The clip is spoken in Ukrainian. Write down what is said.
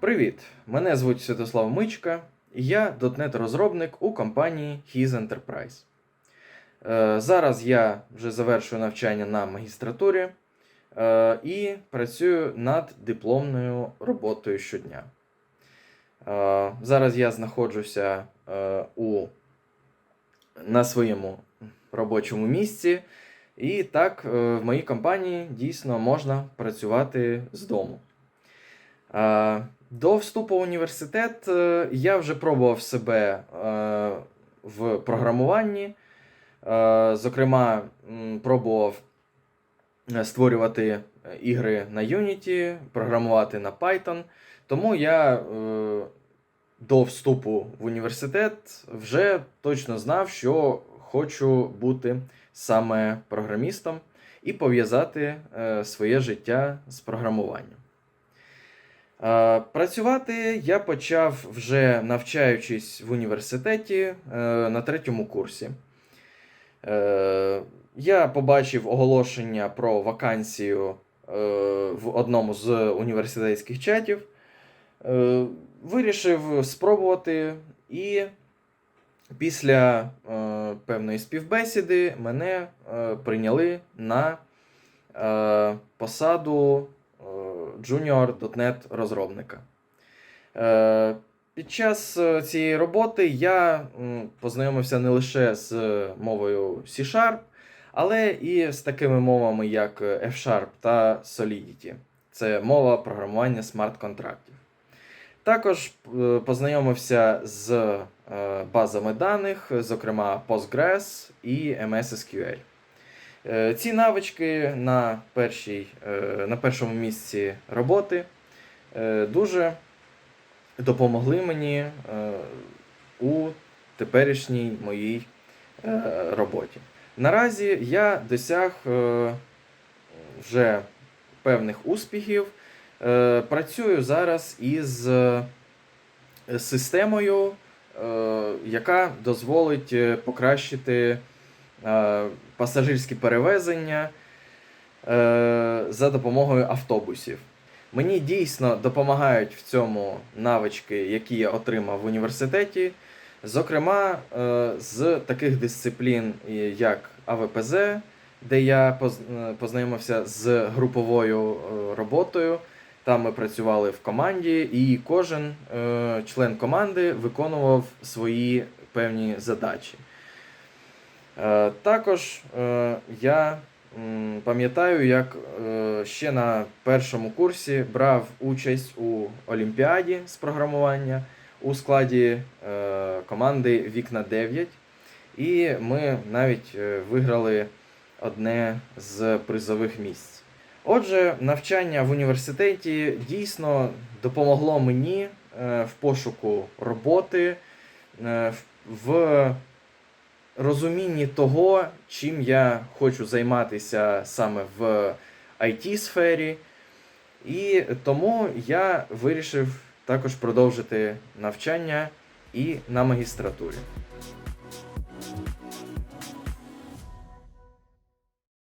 Привіт! Мене звуть Святослав Мичка, і я .NET розробник у компанії His Enterprise. Е, Зараз я вже завершую навчання на магістратурі е, і працюю над дипломною роботою щодня. Е, Зараз я знаходжуся у, на своєму робочому місці, і так е, в моїй компанії дійсно можна працювати з дому. Е, До вступу в університет е, я вже пробував себе в програмуванні. Зокрема, пробував створювати ігри на Unity, програмувати на Python. Тому я до вступу в університет вже точно знав, що хочу бути саме програмістом і пов'язати е, своє життя з програмуванням. Е, Працювати я почав вже навчаючись в університеті е, на третьому курсі. Я побачив оголошення про вакансію в одному з університетських чатів. Вирішив спробувати, і після е, певної співбесіди мене е, прийняли на е, посаду е, junior.NET розробника. Е, Під час е, цієї роботи я познайомився не лише з мовою C-Sharp, але і з такими мовами, як F-Sharp та Solidity. Це мова програмування смарт-контрактів. Також е, познайомився з е, базами даних, зокрема Postgres і MS SQL. Е, Ці навички на, першій, на першому місці роботи дуже допомогли мені у теперішній моїй роботі. Наразі я досяг вже певних успіхів. Е, Працюю зараз із е, системою, е, яка дозволить покращити пасажирські перевезення за допомогою автобусів. Мені дійсно допомагають в цьому навички, які я отримав в університеті. Зокрема, з таких дисциплін, як АВПЗ, де я познайомився з груповою роботою. Там ми працювали в команді, і кожен е, член команди виконував свої певні задачі. Е, також е, я пам'ятаю, як е, ще на першому курсі брав участь у Олімпіаді з програмування у складі е, команди Вікна 9. І ми навіть е, виграли одне з призових місць. Отже, навчання в університеті дійсно допомогло мені е, в пошуку роботи, е, в- розумінні того, чим я хочу займатися саме в it сфері І тому я вирішив також продовжити навчання і на магістратурі.